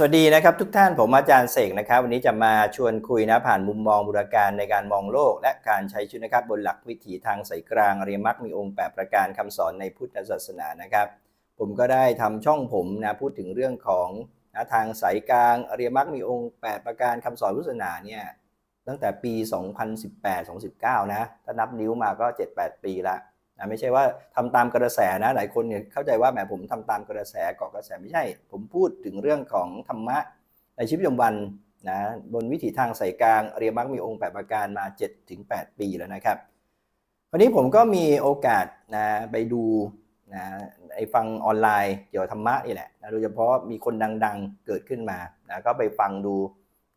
สวัสดีนะครับทุกท่านผมอาจารย์เสกนะครับ วันนี้จะมาชวนคุยนะผ่านมุมมองบุรการในการมองโลก และการใช้ชีวิตนะครับบนหลักวิถีทางสายกลางอริยมรรคมีองค์8ประการคำสอนในพุทธศาสนานะครับ ผมก็ได้ทำช่องผมนะพูดถึงเรื่องของนะทางสายกลางอริยมรรคมีองค์8ประการคำสอนพุทธศาสนาเนี่ยตั้งแต่ปี 2018-2019 นะถ้านับนิ้วมาก็ 7-8 ปีละ นะไม่ใช่ว่าทำตามกระแสนะหลายคนเนี่ยเข้าใจว่าแหมผมทำตามกระแสเกาะกระแสไม่ใช่ ผมพูดถึงเรื่องของธรรมะในชีวิตประจำวันนะบนวิถีทางสายกลางอริยมรรคมีองค์8ประการมา 7-8 ปีแล้วนะครับวันนี้ผมก็มีโอกาสนะไปดูนะไอ้ฟังออนไลน์เกี่ยวกับธรรมะนี่แหละนะโดยเฉพาะมีคนดังๆเกิดขึ้นมานะก็ไปฟังดู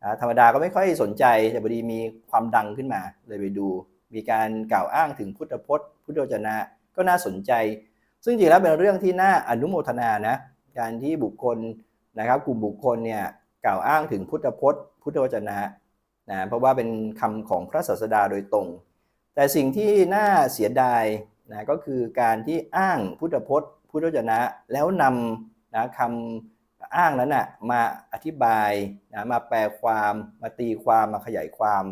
นะธรรมดาก็ไม่ค่อยสนใจแต่พอดีมีความดังขึ้นมาเลยไปดู มีการกล่าวอ้างถึงพุทธพจน์ พุทธวจนะก็น่าสนใจ ซึ่งจริงแล้วเป็นเรื่องที่น่าอนุโมทนานะการที่บุคคลนะครับ กลุ่มบุคคลเนี่ยกล่าวอ้างถึงพุทธพจน์ พุทธวจนะนะเพราะว่าเป็นคำของพระศาสดาโดยตรง แต่สิ่งที่น่าเสียดายนะก็คือการที่อ้างพุทธพจน์ พุทธวจนะแล้วนำนะคำอ้างนั้นนะมาอธิบายนะมาแปลความมาตีความมาขยายความ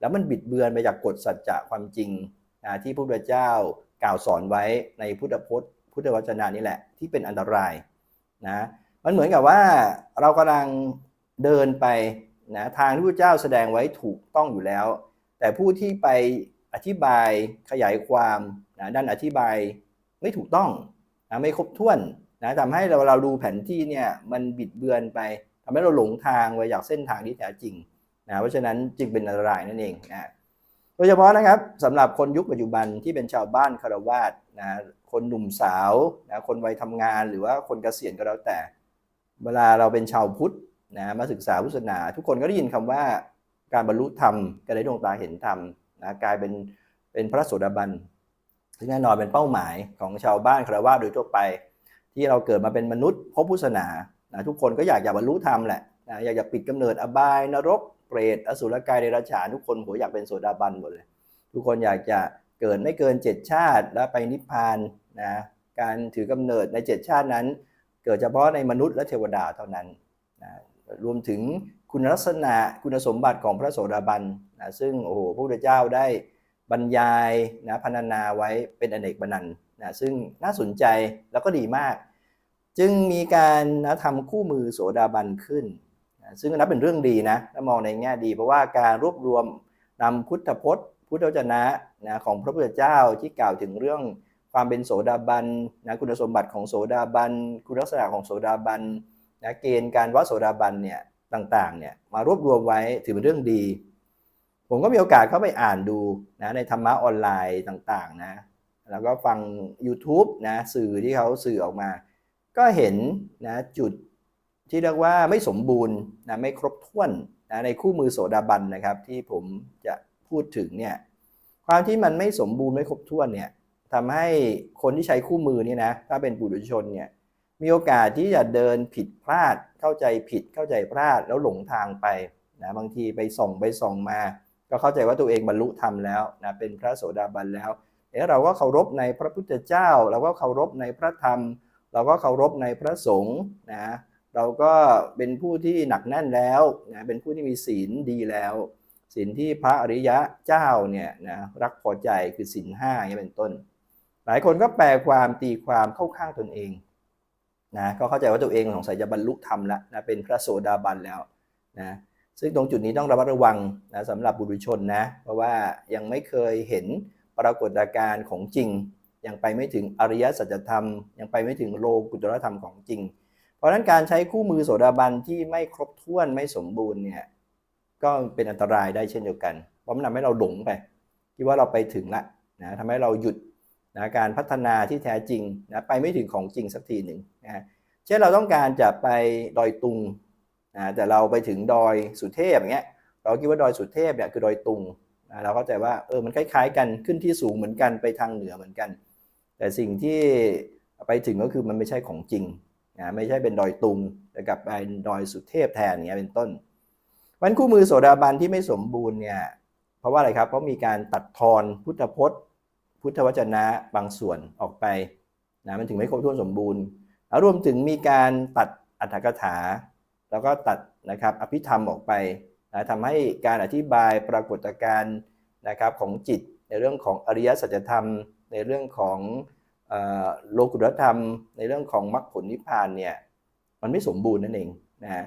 แล้วมันบิดเบือนไปจากกฎสัจจะความจริง นะที่พระพุทธเจ้ากล่าวสอนไว้ในพุทธพจน์พุทธวจนะนี่แหละที่เป็นอันตรายนะมันเหมือนกับว่าเรากำลังเดินไปนะทางที่พระเจ้าแสดงไว้ถูกต้องอยู่แล้ว แต่ผู้ที่ไปอธิบายขยายความนะด้านอธิบายไม่ถูกต้องนะไม่ครบถ้วนนะทำให้เราเราดูแผนที่เนี่ยมันบิดเบือนไปทำให้เราหลงทางไปจากเส้นทางที่แท้จริงนะเพราะฉะนั้นจึงเป็นอันตรายนั่นเองนะ โดยเฉพาะนะครับสำหรับคนยุคปัจจุบันที่เป็นชาวบ้านคารวาสนะคนหนุ่มสาวนะคนวัยทำงานหรือว่าคนเกษียณก็แล้วแต่ เวลาเราเป็นชาวพุทธนะมาศึกษาพุทธศาสนา ทุกคนก็ได้ยินคำว่าการบรรลุธรรมการได้ดวงตาเห็นธรรมนะกลายเป็นเป็นพระโสดาบันซึ่งแน่นอนเป็นเป้าหมายของชาวบ้านคารวะโดยทั่วไป ที่เราเกิดมาเป็นมนุษย์พบพุทธศาสนานะทุกคนก็อยากอยากบรรลุธรรมแหละนะอยากจะปิดกำเนิดอบายนรก เปรตอสุรกายเดรัจฉานทุกคนโหอยากเป็นโสดาบันหมดเลย ทุกคนอยากจะเกิดไม่เกินเจ็ดชาติ แล้วไปนิพพานนะการถือกำเนิดในเจ็ดชาตินั้น เกิดเฉพาะในมนุษย์และเทวดาเท่านั้นนะรวมถึงคุณลักษณะคุณสมบัติของพระโสดาบันนะซึ่งโอ้โหพระพุทธเจ้าได้บรรยายนะพรรณนาไว้เป็นอเนกบรรนันนะซึ่งน่าสนใจแล้วก็ดีมาก จึงมีการนะทำคู่มือโสดาบันขึ้น ซึ่งนับเป็นเรื่องดีนะถ้ามองในแง่ดี เพราะว่าการรวบรวมนำพุทธพจน์ พุทธวจนะนะของพระพุทธเจ้าที่กล่าวถึงเรื่องความเป็นโสดาบันนะคุณสมบัติของโสดาบันคุณลักษณะของโสดาบันนะเกณฑ์การวัดโสดาบันเนี่ยต่างๆเนี่ยมารวบรวมไว้ถือเป็นเรื่องดี ผมก็มีโอกาสเข้าไปอ่านดูนะในธรรมะออนไลน์ต่างๆนะแล้วก็ฟัง YouTube นะสื่อที่เขาสื่อออกมา ก็เห็นนะจุด ที่เรียกว่าไม่สมบูรณ์นะไม่ครบถ้วนนะในคู่มือโสดาบันนะครับที่ผมจะพูดถึงเนี่ยความที่มันไม่สมบูรณ์ไม่ครบถ้วนเนี่ยทำให้คนที่ใช้คู่มือนี่นะถ้าเป็นปุถุชนเนี่ยมีโอกาสที่จะเดินผิดพลาด เข้าใจผิดเข้าใจพลาดแล้วหลงทางไปนะบางทีไปส่องไปส่องมา ก็เข้าใจว่าตัวเองบรรลุธรรมแล้วนะเป็นพระโสดาบันแล้วเอ๊ะเราก็เคารพในพระพุทธเจ้า เราก็เคารพในพระธรรม เราก็เคารพในพระสงฆ์นะ เราก็เป็นผู้ที่หนักแน่นแล้วนะเป็นผู้ที่มีศีลดีแล้วศีลที่พระอริยะเจ้าเนี่ยนะรักพอใจคือศีลห้าอย่างเป็นต้น หลายคนก็แปลความตีความเข้าข้างตนเองนะก็เข้าใจว่าตัวเองสงสัยจะบรรลุธรรมแล้วนะเป็นพระโสดาบันแล้วนะซึ่งตรงจุดนี้ต้องระมัดระวังนะสำหรับบุรุชนนะเพราะว่ายังไม่เคยเห็นปรากฏการณ์ของจริง ยังไปไม่ถึงอริยสัจธรรม ยังไปไม่ถึงโลกุตตรธรรมของจริง เพราะฉะนั้นการใช้คู่มือโสดาบันที่ไม่ครบถ้วนไม่สมบูรณ์เนี่ยก็เป็นอันตรายได้เช่นเดียวกัน เพราะมันทำให้เราหลงไปคิดว่าเราไปถึงละนะทำให้เราหยุดนะการพัฒนาที่แท้จริงนะไปไม่ถึงของจริงสักทีหนึ่งนะเช่นเราต้องการจะไปดอยตุงนะแต่เราไปถึงดอยสุเทพอย่างเงี้ยเราคิดว่าดอยสุเทพเนี่ยคือดอยตุงนะเราเข้าใจว่าเออมันคล้ายๆ กันขึ้นที่สูงเหมือนกันไปทางเหนือเหมือนกัน แต่สิ่งที่ไปถึงก็คือมันไม่ใช่ของจริง นะไม่ใช่เป็นดอยตุงแต่กลับไปดอยสุเทพแทนเนี้ยเป็นต้นวันคู่มือโสดาบันที่ไม่สมบูรณ์เนี่ยเพราะว่าอะไรครับเพราะมีการตัดทอนพุทธพจน์ พุทธวจนะบางส่วนออกไปนะมันถึงไม่ครบถ้วนสมบูรณ์แล้วรวมถึงมีการตัดอัตถกถา แล้วก็ตัดนะครับอภิธรรมออกไปนะทำให้การอธิบายปรากฏการณ์นะครับของจิตในเรื่องของอริยสัจธรรม ในเรื่องของ โลกุตธรรมในเรื่องของมรรคผลนิพพานเนี่ยมันไม่สมบูรณ์นั่นเองนะฮะ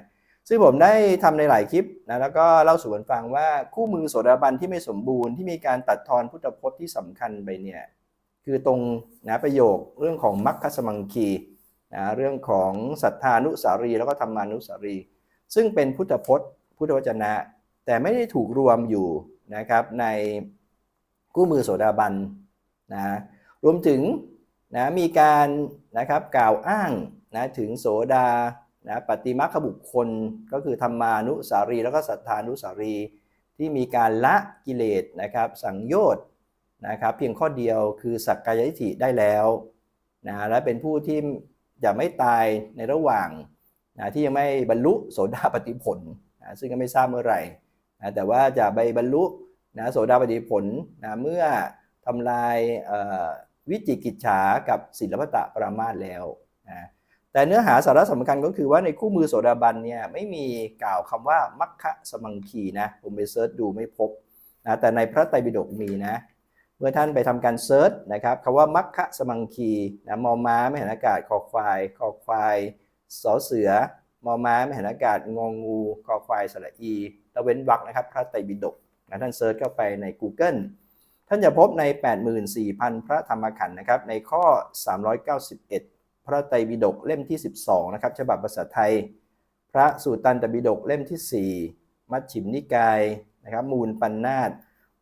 ซึ่งผมได้ทำในหลายคลิปนะแล้วก็เล่าสู่กันฟังว่าคู่มือโสดาบันที่ไม่สมบูรณ์ที่มีการตัดทอนพุทธพจน์ที่สำคัญไปเนี่ยคือตรงนะประโยคเรื่องของมัคคสมังคีนะเรื่องของศรัทธานุสารี แล้วก็ธรรมานุสารี ซึ่งเป็นพุทธพจน์ พุทธวจนะ แต่ไม่ได้ถูกรวมอยู่นะครับในคู่มือโสดาบันนะรวมถึง นะมีการนะครับกล่าวอ้างนะถึงโสดานะปฏิมาคบุคคลก็คือธรรมานุสารี แล้วก็สัทธานุสารี ที่มีการละกิเลสนะครับสังโยชน์นะครับเพียงข้อเดียวคือสักกายทิฏฐิได้แล้วนะและเป็นผู้ที่จะไม่ตายในระหว่างนะที่ยังไม่บรรลุโสดาปฏิผลนะซึ่งก็ไม่ทราบเมื่อไหร่นะแต่ว่าจะไปบรรลุนะโสดาปฏิผลนะเมื่อทำลายเอ่อ วิจิกิจฉากับศิลปตะปรามาสแล้วนะแต่เนื้อหาสาระสำคัญก็คือว่าในคู่มือโสดาบันเนี่ยไม่มีกล่าวคำว่ามัคคะสมังคีนะผมไปเซิร์ชดูไม่พบนะแต่ในพระไตรปิฎกมีนะเมื่อท่านไปทำการเซิร์ชนะครับคำว่ามัคคะสมังคีนะมอม้าไม่เห็นอากาศคอควายคอควายสอเสือมอม้าไม่เห็นอากาศงองงูคอควายสระอีแล้วเว้นวรรคนะครับพระไตรปิฎกนะท่านเซิร์ชเข้าไปใน Google ท่านจะพบใน 84,000 พระธรรมขันธ์นะครับ ในข้อ 391 พระไตรปิฎกเล่มที่ 12 นะครับ ฉบับภาษาไทย พระสูตรตันตปิฎกเล่มที่ 4 มัชฉิมนิกายนะครับ มูลปันนาต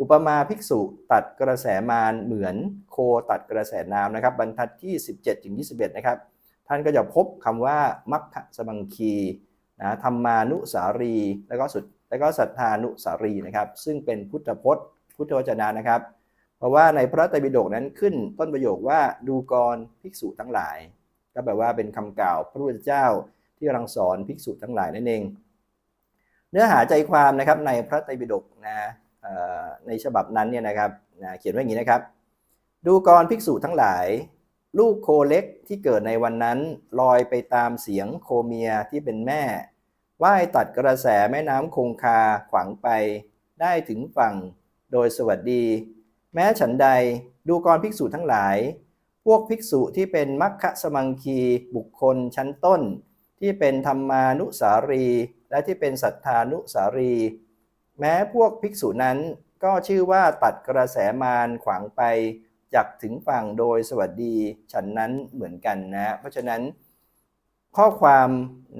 อุปมาภิกษุตัดกระแสมารเหมือนโคตัดกระแสน้ำนะครับ บรรทัดที่ 17ถึง21 นะครับ ท่านก็จะพบคำว่ามัคคสมังคีนะธรรมานุสารี แล้วก็สุดแล้วก็สัทธานุสารีนะครับ ซึ่งเป็นพุทธพจน์พุทธวจนะนะครับ เพราะว่าในพระไตรปิฎกนั้นขึ้นต้นประโยคว่าดูกรภิกษุทั้งหลาย ก็แปลว่าเป็นคำกล่าวพระพุทธเจ้าที่กำลังสอนภิกษุทั้งหลายนั่นเอง เนื้อหาใจความนะครับในพระไตรปิฎกนะในฉบับนั้นเนี่ยนะครับนะเขียนไว้อย่างนี้นะครับ ดูกรภิกษุทั้งหลาย ลูกโคเล็กที่เกิดในวันนั้นลอยไปตามเสียงโคเมียที่เป็นแม่ว่ายตัดกระแสแม่น้ำคงคาขวางไป ได้ถึงฝั่งโดยสวัสดี แม้ฉันใดดูกรภิกษุทั้งหลาย พวกภิกษุที่เป็นมัคคสมังคีบุคคลชั้นต้น ที่เป็นธรรมานุสารี และที่เป็นสัทธานุสารี แม้พวกภิกษุนั้นก็ชื่อว่าตัดกระแสมารขวางไปจากถึงฝั่งโดยสวัสดีฉันนั้นเหมือนกันนะ เพราะฉะนั้นข้อความ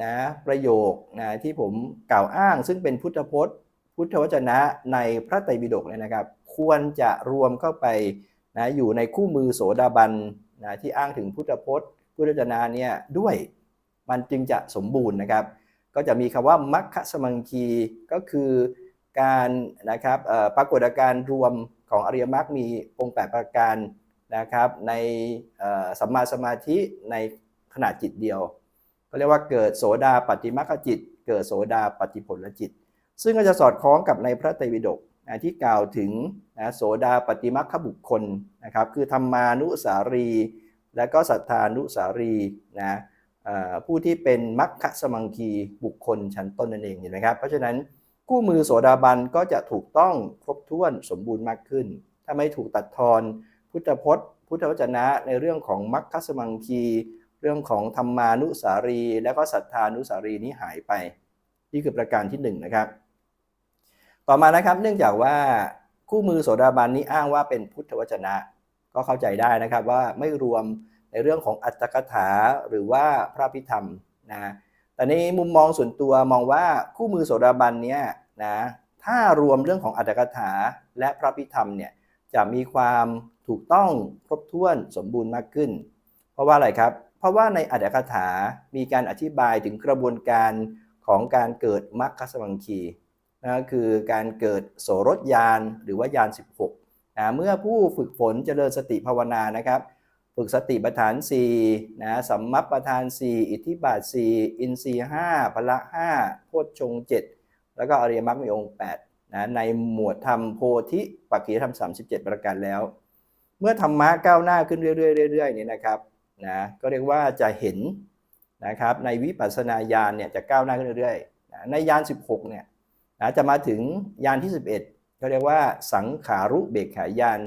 นะประโยคนะที่ผมกล่าวอ้างซึ่งเป็นพุทธพจน์ พุทธวจนะในพระไตรปิฎกเนี่ยนะครับ ควรจะรวมเข้าไปนะอยู่ในคู่มือโสดาบันนะที่อ้างถึงพุทธพจน์ พุทธวจนะเนี่ยด้วยมันจึงจะสมบูรณ์นะครับ ก็จะมีคำว่ามัคคสมังคีก็คือการนะครับปรากฏการรวมของอริยมรรคมีองค์ 8 ประการนะครับในสัมมาสมาธิในขณะจิตเดียว ก็เรียกว่าเกิดโสดาปฏิมัคจิต เกิดโสดาปฏิผลจิต ซึ่งก็จะสอดคล้องกับในพระไตรปิฎกที่กล่าวถึงโสดาปฏิมัคคบุคคลนะครับคือธรรมานุสารี และก็สัทธานุสารีนะผู้ที่เป็นมัคคสมังคีบุคคลชั้นต้นนั่นเองเห็นไหมครับเพราะฉะนั้นคู่มือโสดาบันก็จะถูกต้องครบถ้วนสมบูรณ์มากขึ้น ถ้าไม่ถูกตัดทอนพุทธพจน์ พุทธวจนะในเรื่องของมัคคสมังคี เรื่องของธรรมานุสารี และก็สัทธานุสารีนี้หายไป นี่คือประการที่หนึ่งนะครับ ต่อมานะครับ เนื่องจากว่าคู่มือโสดาบันนี้อ้างว่าเป็นพุทธวจนะ ก็เข้าใจได้นะครับว่าไม่รวมในเรื่องของอัตถกถาหรือว่าพระพิธรรมนะแต่ในมุมมองส่วนตัวมองว่าคู่มือโสดาบันเนี่ยนะถ้ารวมเรื่องของอัตถกถาและพระพิธรรมเนี่ยจะมีความถูกต้องครบถ้วนสมบูรณ์มากขึ้น เพราะว่าอะไรครับ เพราะว่าในอัตถกถามีการอธิบายถึงกระบวนการของการเกิดมรรคสมังคี นะคือการเกิดโสรถยานหรือว่ายาน 16นะเมื่อผู้ฝึกฝนเจริญสติภาวนานะครับฝึกสติปัฏฐาน4นะสัมมัปปทาน 4 อิทธิบาท 4 อินทรีย์5พละ5โพชฌงค์7แล้วก็อริยมรรคมีองค์8นะในหมวดธรรมโพธิปักขียธรรม 37 ประการแล้ว เมื่อธรรมะก้าวหน้าขึ้นเรื่อยๆเรื่อยๆนี่นะครับนะก็เรียกว่าจะเห็นนะครับในวิปัสสนาญาณเนี่ยจะก้าวหน้าขึ้นเรื่อยๆนะในญาณ16เนี่ย นะจะมาถึงญาณที่ 11ก็เรียกว่าสังขารุเบกขาญาณ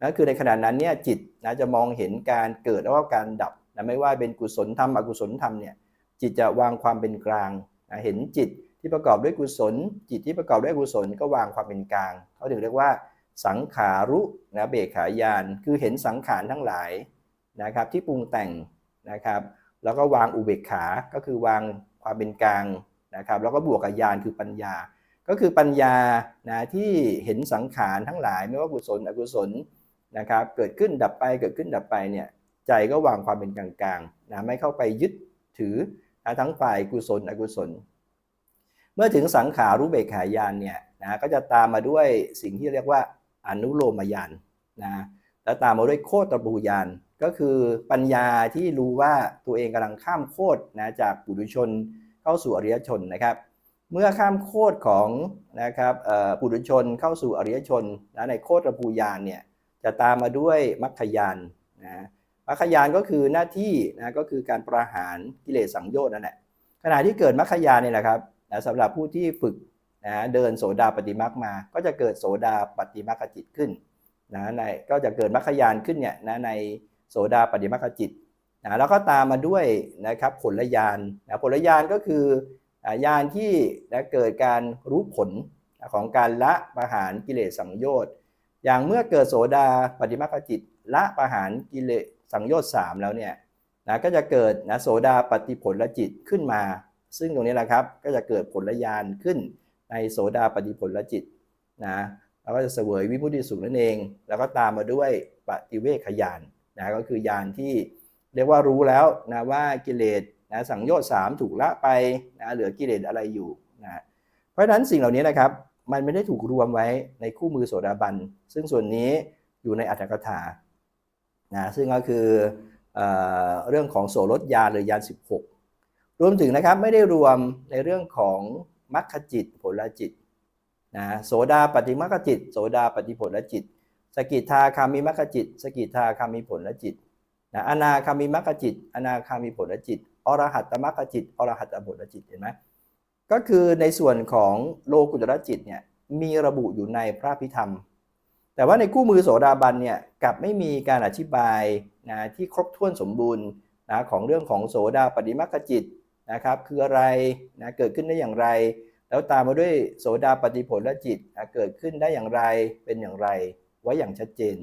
นะคือในขณะนั้นเนี่ยจิตนะจะมองเห็นการเกิดแล้วก็การดับนะไม่ว่าเป็นกุศลธรรมอกุศลธรรมเนี่ยจิตจะวางความเป็นกลางนะเห็นจิตที่ประกอบด้วยกุศล จิตที่ประกอบด้วยอกุศลก็วางความเป็นกลางเขาถึงเรียกว่า สังขารุนะเบกขาญาณคือเห็นสังขารทั้งหลายนะครับที่ปรุงแต่งนะครับ แล้วก็วางอุเบกขา ก็คือวางความเป็นกลางนะครับ แล้วก็บวกกับญาณคือปัญญา ก็คือปัญญานะที่เห็นสังขารทั้งหลาย ไม่ว่ากุศลอกุศลนะครับเกิดขึ้นดับไปเกิดขึ้นดับไปเนี่ยใจก็วางความเป็นกลางๆนะไม่เข้าไปยึดถือนะทั้งฝ่ายกุศลอกุศล เมื่อถึงสังขารู้เบกขายานเนี่ยนะก็จะตามมาด้วยสิ่งที่เรียกว่าอนุโลมยานนะแล้วตามมาด้วยโคตรบูยานก็คือปัญญาที่รู้ว่าตัวเองกำลังข้ามโคตรนะจากปุถุชนเข้าสู่อริยชนนะครับ เมื่อข้ามโคตรของนะครับปุถุชนเข้าสู่อริยชนนะในโคตรบูยานเนี่ยจะตามมาด้วยมัคคยานนะมัคคยานก็คือหน้าที่นะก็คือการประหารกิเลสสังโยชน์นั่นแหละขณะที่เกิดมัคคยานเนี่ยแหละครับนะสำหรับผู้ที่ฝึกนะเดินโสดาปฏิมักมา ก็จะเกิดโสดาปฏิมักจิตขึ้นนะในก็จะเกิดมัคคยานขึ้นเนี่ยนะในโสดาปฏิมัคจิตนะแล้วก็ตามมาด้วยนะครับผลญาณนะผลญาณก็คือ ญาณที่เกิดการรู้ผลของการละประหารกิเลสสังโยชน์ อย่างเมื่อเกิดโสดาปฏิมัคจิตละประหารกิเลสสังโยชน์3แล้วเนี่ยนะก็จะเกิดนะโสดาปฏิผลจิตขึ้นมา ซึ่งตรงนี้แหละครับก็จะเกิดผลญาณขึ้นในโสดาปฏิผลจิตนะแล้วก็จะเสวยวิมุติสุขนั่นเอง แล้วก็ตามมาด้วยปฏิเวขยานนะก็คือญาณที่เรียกว่ารู้แล้วนะว่ากิเลส นะสังโยชน์สามถูกละไปนะเหลือกิเลสอะไรอยู่นะเพราะฉะนั้นสิ่งเหล่านี้นะครับ มันไม่ได้ถูกรวมไว้ในคู่มือโสดาบัน ซึ่งส่วนนี้อยู่ในอัตถกถานะซึ่งก็คือเอเรื่องของโสรถยาหรือยาน 16 รวมถึงนะครับไม่ได้รวมในเรื่องของมรรคจิตผลจิตนะโสดาปฏิมรรคจิต โสดาปฏิผลจิต สกิทาคามิมรรคจิต สกิทาคามิผลจิตนะอนาคามิมรรคจิต อนาคามิผลจิต อรหัตตมรรคจิตอรหัตตผลจิตเห็นไหมก็คือในส่วนของโลกุตระจิตเนี่ยมีระบุอยู่ในพระพิธรรม แต่ว่าในคู่มือโสดาบันเนี่ยกับไม่มีการอธิบายนะที่ครบถ้วนสมบูรณ์นะของเรื่องของโสดาปฏิมรรคจิตนะครับคืออะไรนะเกิดขึ้นได้อย่างไร แล้วตามมาด้วยโสดาปฏิผลและจิตนะเกิดขึ้นได้อย่างไรเป็นอย่างไร ไว้อย่างชัดเจน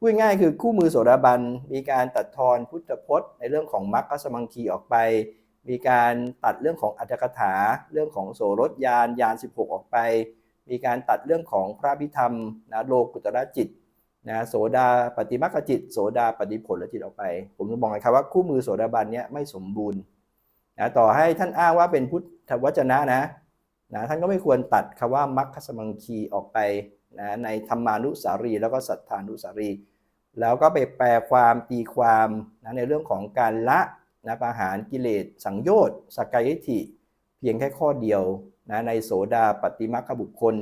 พูดง่ายคือคู่มือโสดาบัน มีการตัดทอนพุทธพจน์ ในเรื่องของมรรคสมังคีออกไป มีการตัดเรื่องของอัตถกถาเรื่องของโสรถยานยาน 16 ออกไป มีการตัดเรื่องของพระพิธรรมนะโลกุตระจิตนะโสดาปฏิมัคคจิต โสดาปฏิผลละจิตออกไป ผมจะบอกเลยครับว่าคู่มือโสดาบันเนี้ยไม่สมบูรณ์นะต่อให้ท่านอ้างว่าเป็นพุทธวจนะนะนะท่านก็ไม่ควรตัดคำว่ามัคคสมังคีออกไป นะในธรรมานุสารีแล้วก็สัทธานุสารี แล้วก็ไปแปลความตีความนะในเรื่องของการละนะประหารกิเลสสังโยชน์สกายทิ เพียงแค่ข้อเดียวนะในโสดาปฏิมัคบุคคล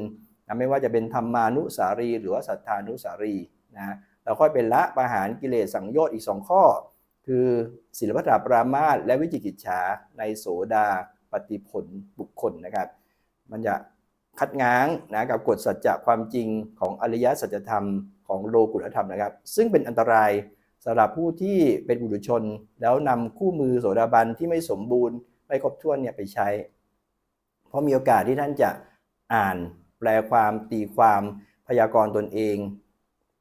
นะไม่ว่าจะเป็นธรรมานุสารี หรือว่าสัทธานุสารีนะเราค่อยเป็นละประหารกิเลสสังโยชน์อีกสองข้อ คือศิลปตาปรามาสและวิจิกิจฉาในโสดาปฏิผลบุคคลนะครับ มันจะ คัดง้างนะกับกฎสัจจะความจริงของอริยสัจธรรมของโลกุตธรรมนะครับ ซึ่งเป็นอันตรายสำหรับผู้ที่เป็นบุรุชน แล้วนำคู่มือโสดาบันที่ไม่สมบูรณ์ไม่ครบถ้วนเนี่ยไปใช้ เพราะมีโอกาสที่ท่านจะอ่านแปลความตีความพยากรณ์ตนเอง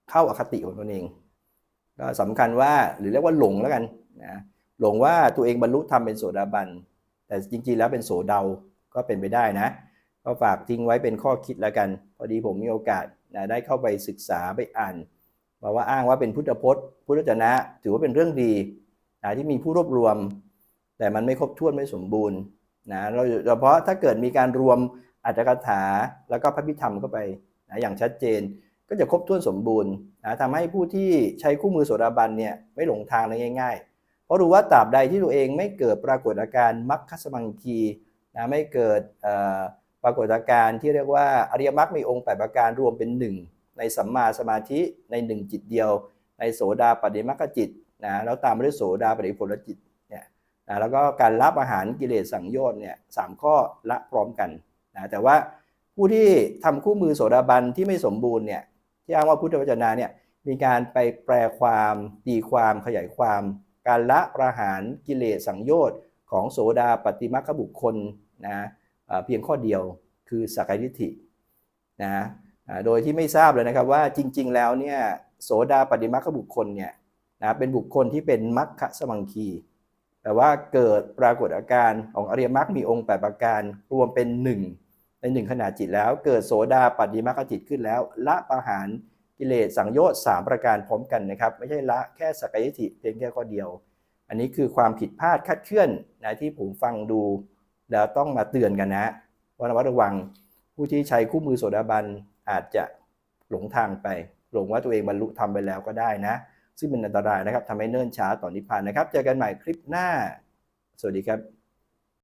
เข้าอคติของตนเองก็สำคัญว่าหรือเรียกว่าหลงแล้วกันนะหลงว่าตัวเองบรรลุธรรมเป็นโสดาบัน แต่จริงๆแล้วเป็นโสเดาก็เป็นไปได้นะ ก็ฝากทิ้งไว้เป็นข้อคิดแล้วกัน พอดีผมมีโอกาสนะได้เข้าไปศึกษาไปอ่านมาว่าอ้างว่าเป็นพุทธพจน์ พุทธจนะ ถือว่าเป็นเรื่องดีนะที่มีผู้รวบรวม แต่มันไม่ครบถ้วนไม่สมบูรณ์นะเราเฉพาะถ้าเกิดมีการรวมอัตถกถาแล้วก็พระพิธรรมเข้าไปนะอย่างชัดเจนก็จะครบถ้วนสมบูรณ์นะทำให้ผู้ที่ใช้คู่มือโสดาบันเนี่ยไม่หลงทางได้ง่าย ๆ เพราะรู้ว่าตราบใดที่ตัวเองไม่เกิดปรากฏอาการมัคคสมังคีนะไม่เกิด ปรากฏการณ์ที่เรียกว่าอริยมรรคมีองค์แปประการรวมเป็นหนึ่งในสัมมาสมาธิในหนึ่งจิตเดียว ในโสดาปฏิมรรคจิตนะแล้วตามด้วยโสดาปฏิผลจิตเนี่ยนะแล้วก็การละอาหารกิเลสสังโยชน์เนี่ยสามข้อละพร้อมกันนะแต่ว่าผู้ที่ทำคู่มือโสดาบันที่ไม่สมบูรณ์เนี่ยที่อ้างว่าพุทธวจนะเนี่ยมีการไปแปลความตีความขยายความ การละประหารกิเลสสังโยชน์ของโสดาปฏิมัคคบุคคลนะ เพียงข้อเดียวคือสักกายทิฏฐินะโดยที่ไม่ทราบเลยนะครับว่าจริง ๆ แล้วเนี่ยโสดาปฏิมัคบุคคลเนี่ยนะเป็นบุคคลที่เป็นมัคคะสมังคีแต่ว่าเกิดปรากฏอาการของอริยมรรคมีองค์ 8 ประการรวมเป็นหนึ่งในหนึ่งขณะจิตแล้ว เกิดโสดาปัตติมรรคจิตขึ้นแล้ว ละประหารกิเลสสังโยชน์สามประการพร้อมกันนะครับ ไม่ใช่ละแค่สกายทิเพียงแค่ข้อเดียว อันนี้คือความผิดพลาดคาดเคลื่อนนะที่ผมฟังดู แล้วต้องมาเตือนกันนะว่าระมัดระวังผู้ที่ใช้คู่มือโสดาบันอาจจะหลงทางไป หลงว่าตัวเองบรรลุธรรมไปแล้วก็ได้นะ ซึ่งเป็นอันตรายนะครับทำให้เนิ่นช้าต่อนนิพพานนะครับ เจอกันใหม่คลิปหน้า สวัสดีครับ